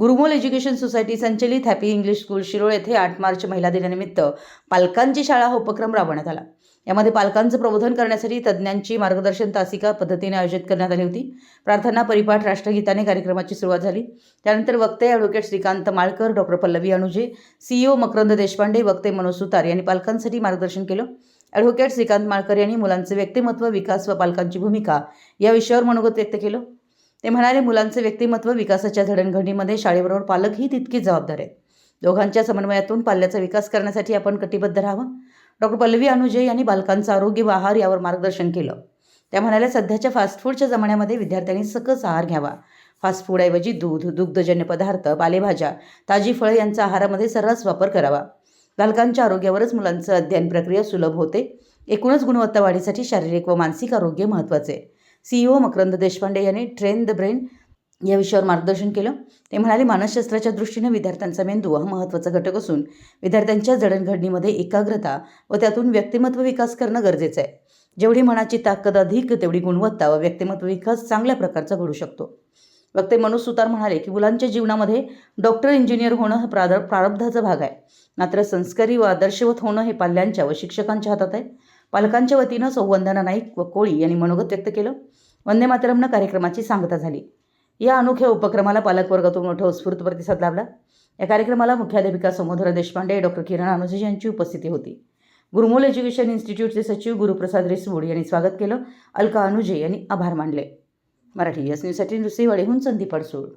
गुरुमोल education society संचलित happy English school Shirol येथे आठ मार्च महिला दिनानिमित्त पालकांची शाळा हा उपक्रम राबवण्यात आला. यामध्ये पालकांचं प्रबोधन करण्यासाठी तज्ज्ञांची मार्गदर्शन तासिका पद्धतीने आयोजित करण्यात आली होती. प्रार्थना परिपाठ राष्ट्रगीताने कार्यक्रमाची सुरुवात झाली. त्यानंतर वक्ते advocate Shrikant Malkar doctor Pallavi Anuje CEO Makarand Deshpande वक्ते मनोज सुतार यांनी पालकांसाठी मार्गदर्शन केलं. ॲडव्होकेट श्रीकांत माळकर यांनी मुलांचे व्यक्तिमत्व विकास व पालकांची भूमिका या विषयावर मनोगत व्यक्त केलं. ते म्हणाले मुलांचे व्यक्तिमत्व विकासाच्या जडणघडणीमध्ये शाळेबरोबर पालकही तितकीच जबाबदार आहेत. दोघांच्या समन्वयातून पाल्याचा विकास करण्यासाठी आपण कटिबद्ध राहावं. डॉक्टर पल्लवी अनुजय यांनी बालकांचं आरोग्य व आहार यावर मार्गदर्शन केलं. त्या म्हणाल्या सध्याच्या फास्ट फूडच्या जमान्यामध्ये विद्यार्थ्यांनी सकस आहार घ्यावा. फास्ट फूडऐवजी दूध दुग्धजन्य पदार्थ पालेभाज्या ताजी फळे यांचा आहारामध्ये सर्रास वापर करावा. बालकांच्या आरोग्यावरच मुलांचं अध्ययन प्रक्रिया सुलभ होते. एकूणच गुणवत्ता वाढीसाठी शारीरिक व मानसिक आरोग्य महत्त्वाचे आहे. सीईओ मकरंद देशपांडे यांनी ट्रेन द ब्रेन या विषयावर मार्गदर्शन केलं. ते म्हणाले मानसशास्त्राच्या दृष्टीनं विद्यार्थ्यांचा मेंदू हा महत्त्वाचा घटक असून विद्यार्थ्यांच्या जडणघडणीमध्ये एकाग्रता व त्यातून व्यक्तिमत्व विकास करणं गरजेचं आहे. जेवढी मनाची ताकद अधिक तेवढी गुणवत्ता व व्यक्तिमत्व विकास चांगल्या प्रकारचा घडू शकतो. वक्ते मनोज सुतार म्हणाले की मुलांच्या जीवनामध्ये डॉक्टर इंजिनियर होणं हा प्रार प्रारब्धाचा भाग आहे. मात्र संस्कारी व आदर्शवत होणं हे पाल्यांच्या व शिक्षकांच्या हातात आहे. पालकांच्या वतीनं सौवंदना नाईक व कोळी यांनी मनोगत व्यक्त केलं. वंदे मातरमनं कार्यक्रमाची सांगता झाली. या अनोख्या उपक्रमाला पालकवर्गातून मोठा उत्स्फूर्त प्रतिसाद लाभला. या कार्यक्रमाला मुख्याध्यापिका समोधरा देशपांडे डॉक्टर किरण अनुजे यांची उपस्थिती होती. गुरुमोल एज्युकेशन इन्स्टिट्यूटचे सचिव गुरुप्रसाद रिसवूड यांनी स्वागत केलं. अलका अनुजे यांनी आभार मानले. मराठी एस न्यूजसाठी नुसेवाडीहून संदीप अडसूळ.